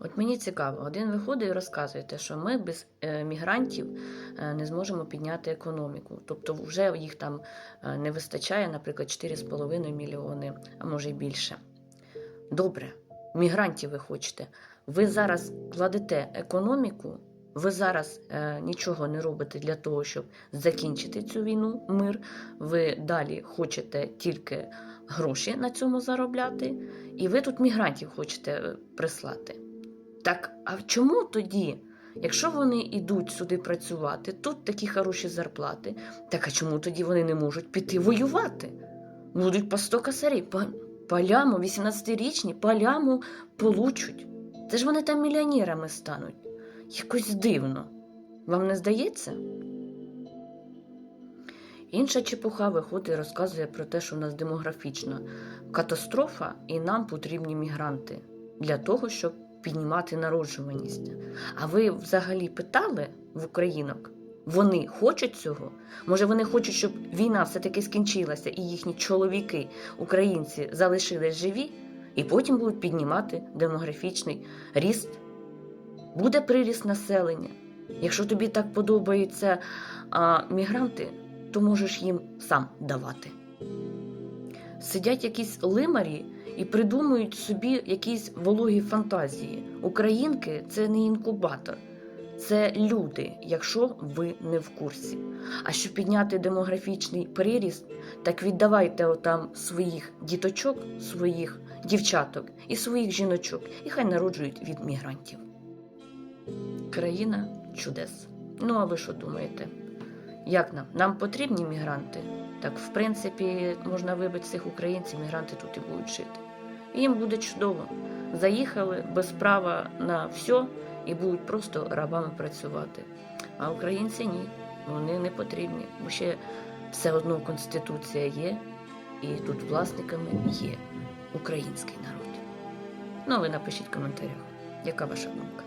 От мені цікаво, один виходить і розказує, те, що ми без е, мігрантів е, не зможемо підняти економіку. Тобто вже їх там е, не вистачає, наприклад, 4,5 мільйони, а може й більше. Добре, мігрантів ви хочете. Ви зараз кладете економіку, ви зараз е, нічого не робите для того, щоб закінчити цю війну, мир. Ви далі хочете тільки гроші на цьому заробляти, і ви тут мігрантів хочете прислати. Так, а чому тоді, якщо вони йдуть сюди працювати, тут такі хороші зарплати, так а чому тоді вони не можуть піти воювати? Будуть по 100 косарів, по, по 18-річні, по ляму получуть. Це ж вони там мільйонерами стануть. Якось дивно. Вам не здається? Інша чепуха виходить і розказує про те, що в нас демографічна катастрофа, і нам потрібні мігранти для того, щоб піднімати народжуваність. А ви взагалі питали в українок? Вони хочуть цього? Може, вони хочуть, щоб війна все-таки скінчилася, і їхні чоловіки, українці, залишились живі, і потім будуть піднімати демографічний ріст? Буде приріст населення. Якщо тобі так подобаються а, мігранти, то можеш їм сам давати. Сидять якісь лимарі і придумують собі якісь вологі фантазії. Українки це не інкубатор, це люди, якщо ви не в курсі. А щоб підняти демографічний приріст, так віддавайте отам своїх діточок, своїх дівчаток і своїх жіночок, і хай народжують від мігрантів. Країна чудес. Ну, а ви що думаєте? Як нам? Нам потрібні мігранти? Так, в принципі, можна вибити цих українців, мігранти тут і будуть жити. Їм буде чудово. Заїхали без права на все і будуть просто рабами працювати. А українці ні, вони не потрібні, бо ще все одно конституція є, і тут власниками є український народ. Ну, ви напишіть в коментарях, яка ваша думка.